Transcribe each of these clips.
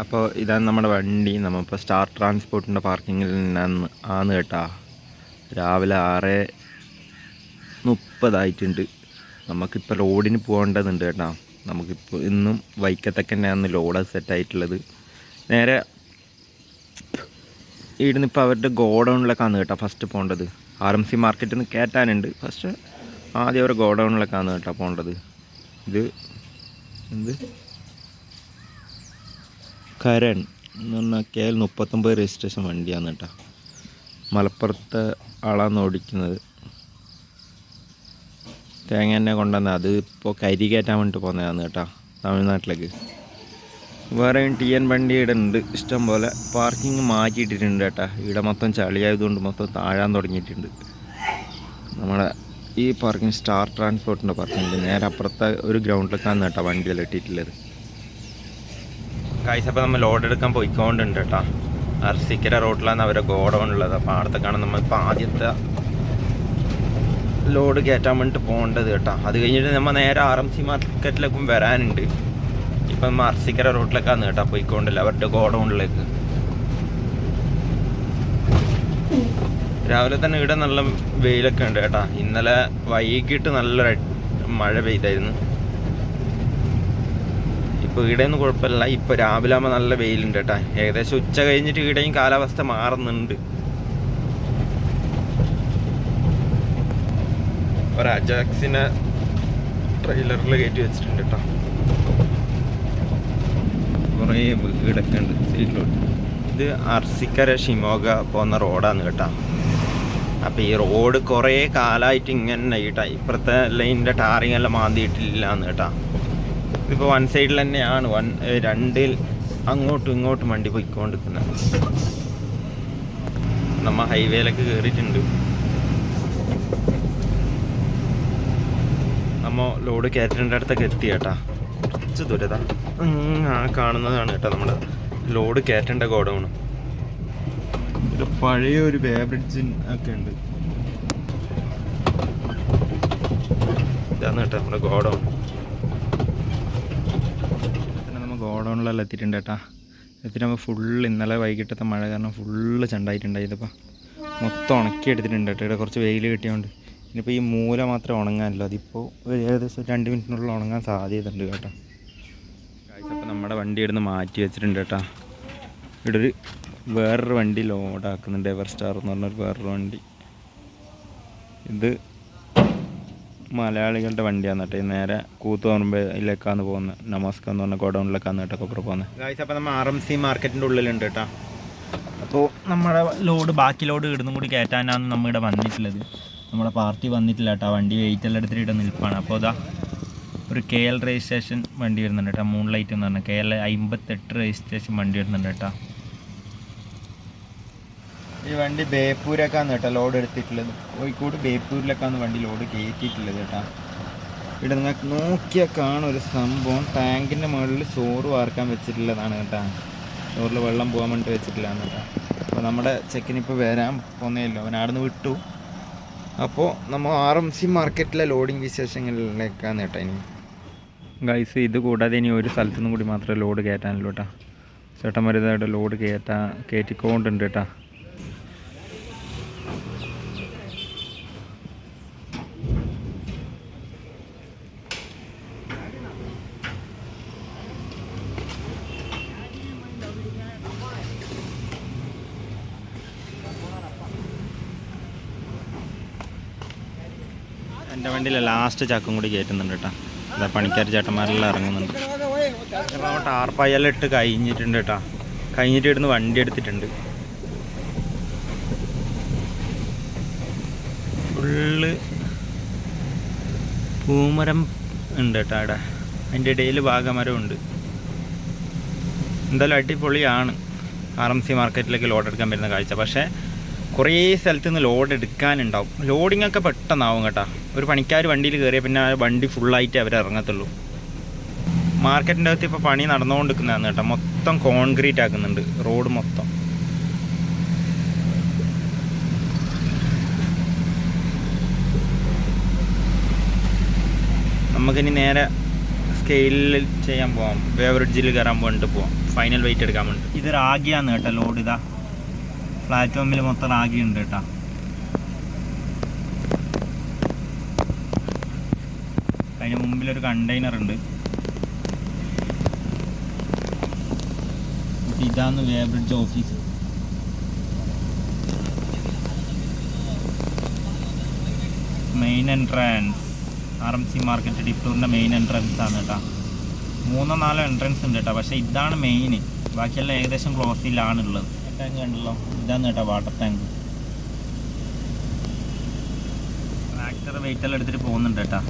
അപ്പോൾ ഇതാണ് നമ്മുടെ വണ്ടി. നമ്മളിപ്പോൾ സ്റ്റാർ ട്രാൻസ്പോർട്ടിന്റെ പാർക്കിങ്ങിൽ നിന്നാണ് ആന്ന് കേട്ടാ. രാവിലെ ആറ് മുപ്പതായിട്ടുണ്ട്. നമുക്കിപ്പോൾ ലോഡിന് പോകേണ്ടതുണ്ട് കേട്ടാ. നമുക്കിപ്പോൾ ഇന്നും വൈക്കത്തൊക്കെ തന്നെയാണ് ലോഡ് സെറ്റായിട്ടുള്ളത്. നേരെ ഇവിടുന്ന് ഇപ്പോൾ അവരുടെ ഗോഡൗണിലേക്കാണ് കേട്ടോ ഫസ്റ്റ് പോകേണ്ടത്. ആർ എം സി മാർക്കറ്റിൽ നിന്ന് കയറ്റാനുണ്ട് ഫസ്റ്റ് ആദ്യം അവരുടെ ഗോഡൗണിലേക്കാണ് കേട്ടോ പോകേണ്ടത്. ഇത് എന്ത്? കരൺ എന്ന് പറഞ്ഞാൽ കെ എൽ മുപ്പത്തൊമ്പത് രജിസ്ട്രേഷൻ വണ്ടിയാണ് കേട്ടോ. മലപ്പുറത്തെ ആളാണ് ഓടിക്കുന്നത്. തേങ്ങ തന്നെ കൊണ്ടുവന്നത്. അത് ഇപ്പോൾ കരി കയറ്റാൻ വേണ്ടിയിട്ട് പോകുന്നതാണ് കേട്ടോ തമിഴ്നാട്ടിലേക്ക്. വേറെയും ടി എൻ വണ്ടി ഇവിടെ ഉണ്ട്. ഇഷ്ടം പോലെ പാർക്കിംഗ് മാറ്റിയിട്ടിട്ടുണ്ട് കേട്ടോ. ഇവിടെ മൊത്തം ചളിയായതുകൊണ്ട് മൊത്തം താഴാൻ തുടങ്ങിയിട്ടുണ്ട്. നമ്മുടെ ഈ പാർക്കിംഗ് സ്റ്റാർ ട്രാൻസ്പോർട്ടിന്റെ പാർക്കിംഗ്. നേരെ അപ്പുറത്തെ ഒരു ഗ്രൗണ്ടിലേക്കാണ് കേട്ടോ വണ്ടിയെല്ലാം ഇട്ടിട്ടുള്ളത് കാഴ്ച അപ്പോൾ നമ്മൾ ലോഡ് എടുക്കാൻ പോയിക്കൊണ്ടുണ്ട് കേട്ടോ അർസിക്കര റോട്ടിലാണ് അവരെ ഗോഡൗൺ ഉള്ളത്. അപ്പോൾ അവിടത്തേക്കാണ് നമ്മൾ ഇപ്പോൾ ആദ്യത്തെ ലോഡ് കയറ്റാൻ വേണ്ടിയിട്ട് പോകേണ്ടത് കേട്ടോ അത് കഴിഞ്ഞിട്ട് നമ്മൾ നേരെ ആർ എം സി മാർക്കറ്റിലേക്കും വരാനുണ്ട്. ഇപ്പം നമ്മൾ അർസിക്കര റോട്ടിലേക്കാണ് കേട്ടോ പോയിക്കൊണ്ടില്ല. അവരുടെ ഗോഡൗണിലേക്ക്. രാവിലെ തന്നെ ഇവിടെ നല്ല വെയിലൊക്കെ ഉണ്ട് കേട്ടോ ഇന്നലെ വൈകിട്ട് നല്ല മഴ പെയ്തായിരുന്നു. ഇപ്പോൾ ഇവിടെയൊന്നും കുഴപ്പമില്ല. ഇപ്പോൾ രാവിലെ ആകുമ്പോൾ നല്ല വെയിലുണ്ട് കേട്ടാ ഏകദേശം ഉച്ച കഴിഞ്ഞിട്ട് ഈടെയും കാലാവസ്ഥ മാറുന്നുണ്ട്. ഒരു അജാക്സിനെ ട്രെയിലറിൽ കയറ്റി വെച്ചിട്ടുണ്ട് കേട്ടോ കുറേ വീടൊക്കെ ഉണ്ട് സൈഡിലോട്ട്. ഇത് അർസിക്കര ഷിമോഗ പോകുന്ന റോഡാണ് കേട്ടോ. അപ്പോൾ ഈ റോഡ് കുറേ കാലമായിട്ട് ഇങ്ങനെ കേട്ടോ ഇപ്പുറത്തെ ലൈനിന്റെ ടാറിങ് എല്ലാം മാന്തിയിട്ടില്ല എന്ന് കേട്ടാ. ഇതിപ്പോൾ വൺ സൈഡിൽ തന്നെയാണ്. വൺ രണ്ടിൽ അങ്ങോട്ടും ഇങ്ങോട്ടും വണ്ടി പോയിക്കൊണ്ടിരിക്കുന്നത് നമ്മ ഹൈവേയിലൊക്കെ കയറിയിട്ടുണ്ട് നമ്മ ലോഡ് കയറ്റിന്റെ അടുത്തൊക്കെ എത്തി കേട്ടാ. കുറച്ച് ദുരിത. ആ കാണുന്നതാണ് കേട്ടോ നമ്മുടെ ലോഡ് കയറ്റേണ്ട ഗോഡൗണ് ഒരു പഴയ ഒരു ബേബ്രിഡ്ജ് ഒക്കെ ഉണ്ട്. ഇതാണ് കേട്ടോ നമ്മുടെ ഗോഡൗൺ പിന്നെ നമ്മൾ ഗോഡൗണിലെല്ലാം എത്തിയിട്ടുണ്ട് കേട്ടാ. എത്തിയിട്ടാകുമ്പോൾ ഫുള്ള് ഇന്നലെ വൈകിട്ടത്തെ മഴ കാരണം ഫുള്ള് ചണ്ടായിട്ടുണ്ടായി ഇതിപ്പോൾ മൊത്തം ഉണക്കി എടുത്തിട്ടുണ്ട് കേട്ടോ. ഇവിടെ കുറച്ച് വെയിൽ കിട്ടിയതുകൊണ്ട് ഇനിയിപ്പോൾ ഈ മൂല മാത്രമേ ഉണങ്ങാനല്ലോ. അതിപ്പോൾ ഒരു ഏകദേശം രണ്ട് മിനിറ്റിനുള്ളിൽ ഉണങ്ങാൻ സാധ്യതയുണ്ട് കേട്ടോ. അപ്പോൾ നമ്മുടെ വണ്ടി ഇവിടുന്ന് മാറ്റി വെച്ചിട്ടുണ്ട് കേട്ടോ. ഇവിടെ ഒരു വേറൊരു വണ്ടി ലോഡാക്കുന്നുണ്ട് എവർ സ്റ്റാർ എന്ന് പറഞ്ഞൊരു വേറൊരു വണ്ടി. ഇത് മലയാളികളുടെ വണ്ടിയാണ് കേട്ടോ. നേരെ കൂത്തുപറമ്പിലേക്കാണ് പോകുന്നത്. നമസ്കാരം എന്ന് പറഞ്ഞ ഗോഡൗണിലേക്കാണ് കേട്ടോ കൊപ്പറ പോകുന്നത്. ഗായ്സ് അപ്പോൾ നമ്മൾ ആർ എം സി മാർക്കറ്റിന്റെ ഉള്ളിലുണ്ട് കേട്ടോ. അപ്പോൾ നമ്മുടെ ലോഡ് ബാക്കി ലോഡ് ഇടുന്നും കൂടി കയറ്റാനാണ് നമ്മളിവിടെ വന്നിട്ടുള്ളത്. നമ്മുടെ പാർട്ടി വന്നിട്ടില്ല കേട്ടോ. വണ്ടി വെയിറ്റ് എല്ലാം എടുത്തിട്ട് ഇവിടെ നിൽപ്പാണ്. അപ്പോൾ അതാ ഒരു കെ എൽ രജിസ്ട്രേഷൻ വണ്ടി വരുന്നുണ്ട് കേട്ടോ. മൂൺ ലൈറ്റ് എന്ന് പറഞ്ഞാൽ കെ എൽ അമ്പത്തെട്ട് രജിസ്ട്രേഷൻ വണ്ടി വരുന്നുണ്ട് കേട്ടോ. ഈ വണ്ടി ബേപ്പൂരൊക്കെയാണ് കേട്ടോ ലോഡ് എടുത്തിട്ടുള്ളത്. കോഴിക്കോട് ബേപ്പൂരിലൊക്കെയാണ് വണ്ടി ലോഡ് കയറ്റിയിട്ടുള്ളത് കേട്ടോ. ഇവിടെ നിങ്ങൾക്ക് നോക്കിയാൽ കാണും ഒരു സംഭവം. ടാങ്കിന്റെ മുകളിൽ ചോറ് വാർക്കാൻ വെച്ചിട്ടുള്ളതാണ് കേട്ടോ. ചോറിൽ വെള്ളം പോകാൻ വേണ്ടി വെച്ചിട്ടില്ലാന്ന് കേട്ടോ. അപ്പോൾ നമ്മുടെ ചെക്കിനിപ്പോൾ വരാൻ പോന്നേല്ലോ. അവൻ അവിടെ നിന്ന് വിട്ടു. അപ്പോൾ നമ്മൾ ആർ എം സി മാർക്കറ്റിലെ ലോഡിങ് വിശേഷങ്ങളിലേക്കാണ് കേട്ടോ ഇനി. ഗൈസ് ഇത് കൂടാതെ ഇനി ഒരു സ്ഥലത്തു നിന്നും കൂടി മാത്രമേ ലോഡ് കയറ്റാനുള്ളൂ കേട്ടോ. ചേട്ടന്മാരിതായിട്ട് ലോഡ് കയറ്റാൻ കയറ്റിക്കൊണ്ടുണ്ട് കേട്ടോ. എന്റെ വണ്ടിയിലെ ലാസ്റ്റ് ചാക്കും കൂടി കയറ്റുന്നുണ്ട് കേട്ടോ അതാ പണിക്കാർ ചേട്ടന്മാരെല്ലാം ഇറങ്ങുന്നുണ്ട്. അപ്പോൾ കഴിഞ്ഞിട്ടുണ്ട് കേട്ടോ കഴിഞ്ഞിട്ട് ഇവിടുന്ന് വണ്ടി എടുത്തിട്ടുണ്ട്. ഫുള്ള് പൂമരം ഉണ്ട് കേട്ടോ അവിടെ അതിന്റെ ഇടയിൽ ഭാഗമരം ഉണ്ട് എന്തായാലും അടിപൊളിയാണ്. ആർ എം സി മാർക്കറ്റിലേക്ക് ലോഡ് എടുക്കാൻ വരുന്ന കാഴ്ച. പക്ഷേ കുറേ സ്ഥലത്ത് നിന്ന് ലോഡ് എടുക്കാനുണ്ടാവും. ലോഡിങ്ങൊക്കെ പെട്ടെന്നാവും കേട്ടോ. ഒരു പണിക്കാർ വണ്ടിയിൽ കയറിയ പിന്നെ വണ്ടി ഫുള്ളായിട്ട് അവർ ഇറങ്ങത്തുള്ളൂ. മാർക്കറ്റിന്റെ അകത്ത് ഇപ്പോൾ പണി നടന്നുകൊണ്ടിരിക്കുന്നതാണ് കേട്ടോ. മൊത്തം കോൺക്രീറ്റ് ആക്കുന്നുണ്ട്. റോഡ് മൊത്തം. നമുക്കിനി നേരെ സ്കെയിലിൽ ചെയ്യാൻ പോവാം. വേവറിഡ്ജിൽ കയറാൻ വേണ്ടിട്ട് പോവാം. ഫൈനൽ വെയിറ്റ് എടുക്കാൻ വേണ്ടി ഇത് റാഗിയാന്ന് കേട്ടോ ലോഡ് ഇതാ. പ്ലാറ്റ്ഫോമിൽ മൊത്തം റാഗി ഉണ്ട് കേട്ടോ. അതിന് മുമ്പിലൊരു കണ്ടെയ്നർ ഉണ്ട്. ഇതാണ് weighbridge office. Main entrance R M C market ഡിപ്റ്റൂറിന്റെ main entrance ആണ് കേട്ടോ. മൂന്നോ നാലോ എൻട്രൻസ് ഉണ്ട് കേട്ടോ. പക്ഷേ ഇതാണ് മെയിൻ ബാക്കിയെല്ലാം ഏകദേശം ക്ലോസിലാണുള്ളത് ടാങ്ക് കണ്ടല്ലോ. ഇതാണ് കേട്ടോ വാട്ടർ ടാങ്ക് ട്രാക്ടർ വെയിറ്റ് എല്ലാം എടുത്തിട്ട് പോകുന്നുണ്ട് കേട്ടോ.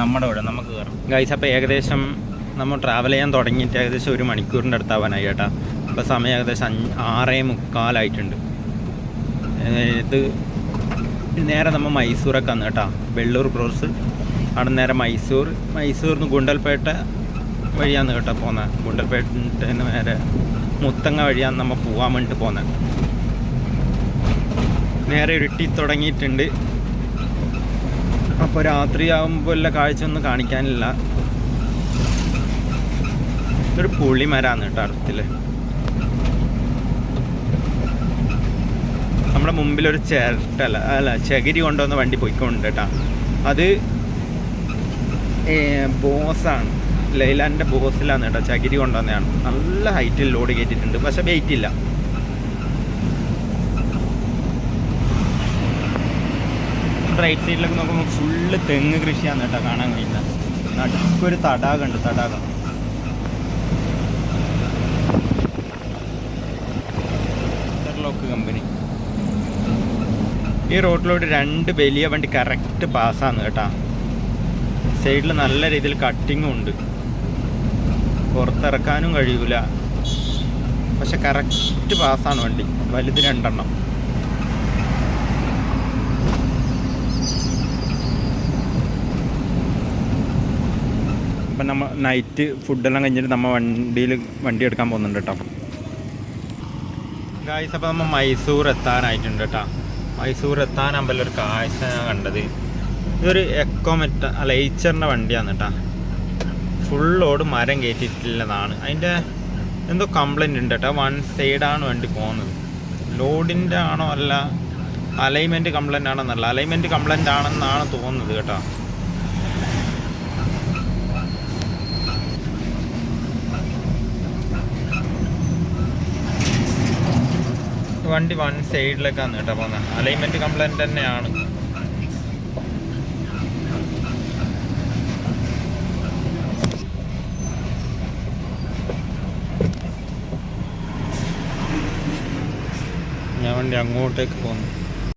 നമ്മുടെ ഇവിടെ നമുക്ക് കയറാം ഗൈസ് അപ്പോൾ ഏകദേശം നമ്മൾ ട്രാവൽ ചെയ്യാൻ തുടങ്ങിയിട്ട് ഏകദേശം ഒരു മണിക്കൂറിന്റെ അടുത്താവാനായി കേട്ടോ. അപ്പോൾ സമയം ഏകദേശം അഞ്ച് ആറേ മുക്കാലായിട്ടുണ്ട്. ഇത് നേരെ നമ്മൾ മൈസൂരൊക്കെ വന്നു കേട്ടോ. വെള്ളൂർ ക്രോസ് അവിടെ നേരെ മൈസൂർ. മൈസൂർ നിന്ന് ഗുണ്ടൽപേട്ട വഴിയാന്ന് കേട്ടോ പോകുന്നത് ഗുണ്ടൽപേട്ട നിന്ന് നേരെ മുത്തങ്ങ വഴിയാണ് നമ്മൾ പോകാൻ വേണ്ടിയിട്ട് പോകുന്നത് നേരെ ഇരുട്ടി തുടങ്ങിയിട്ടുണ്ട്. അപ്പോൾ രാത്രിയാകുമ്പോൾ എല്ലാ കാഴ്ച ഒന്നും കാണിക്കാനില്ല. ഒരു പുളിമരാന്ന് കേട്ടോ അടുത്തിൽ നമ്മുടെ മുമ്പിലൊരു ചിരട്ടല്ല അല്ല ചകിരി കൊണ്ടുവന്ന വണ്ടി പോയിക്കൊണ്ട് കേട്ടോ അത് ബോസാണ്. ലൈലാന്റെ ബോസിലാണ് കേട്ടോ. ചകിരി കൊണ്ടുവന്നതാണ്. നല്ല ഹൈറ്റിൽ ലോഡ് കയറ്റിയിട്ടുണ്ട്. പക്ഷെ വെയിറ്റ് ഇല്ല. റൈറ്റ് സൈഡിലൊക്കെ നോക്കുമ്പോൾ ഫുള്ള് തെങ്ങ് കൃഷിയാണ് കേട്ടോ കാണാൻ കഴിയുന്നത്. നടുക്കൊരു തടാകമുണ്ട് തടാകം. ഇന്റർലോക്ക് കമ്പനി ഈ റോഡിലോട്ട് രണ്ട് വലിയ വണ്ടി കറക്റ്റ് പാസ്സാണ് കേട്ടോ. സൈഡിൽ നല്ല രീതിയിൽ കട്ടിങ്ങും ഉണ്ട്. പുറത്തിറക്കാനും കഴിയൂല. പക്ഷെ കറക്റ്റ് പാസ്സാണ് വണ്ടി. വലുത് രണ്ടെണ്ണം. അപ്പം നമ്മൾ നൈറ്റ് ഫുഡെല്ലാം കഴിഞ്ഞിട്ട് നമ്മൾ വണ്ടിയിൽ വണ്ടി എടുക്കാൻ പോകുന്നുണ്ട് കേട്ടോ ഗായ്സ് അപ്പോൾ നമ്മൾ മൈസൂർ എത്താനായിട്ടുണ്ട് കേട്ടോ മൈസൂർ എത്താനാകുമ്പോൾ ഒരു കാഴ്ച ഞാൻ കണ്ടത്. ഇതൊരു എക്കോമെറ്റ അല്ല ഏച്ചറിന്റെ വണ്ടിയാണ് കേട്ടോ ഫുൾ ലോഡ് മരം കയറ്റിയിട്ടില്ലെന്നാണ് അതിന്റെ എന്തോ കംപ്ലൈന്റ് ഉണ്ട് കേട്ടോ വൺ സൈഡാണ് വണ്ടി പോകുന്നത്. ലോഡിന്റെ ആണോ അല്ല അലൈൻമെന്റ് കംപ്ലൈന്റ് ആണെന്നല്ല അലൈൻമെന്റ് കംപ്ലൈന്റ് ആണെന്നാണ് തോന്നുന്നത് കേട്ടോ. വണ്ടി വൺ സൈഡിലേക്കാണ് കേട്ടോ പോകുന്നത്. അലൈൻമെന്റ് കംപ്ലൈന്റ് തന്നെയാണ്. വണ്ടി അങ്ങോട്ടേക്ക് പോകുന്നു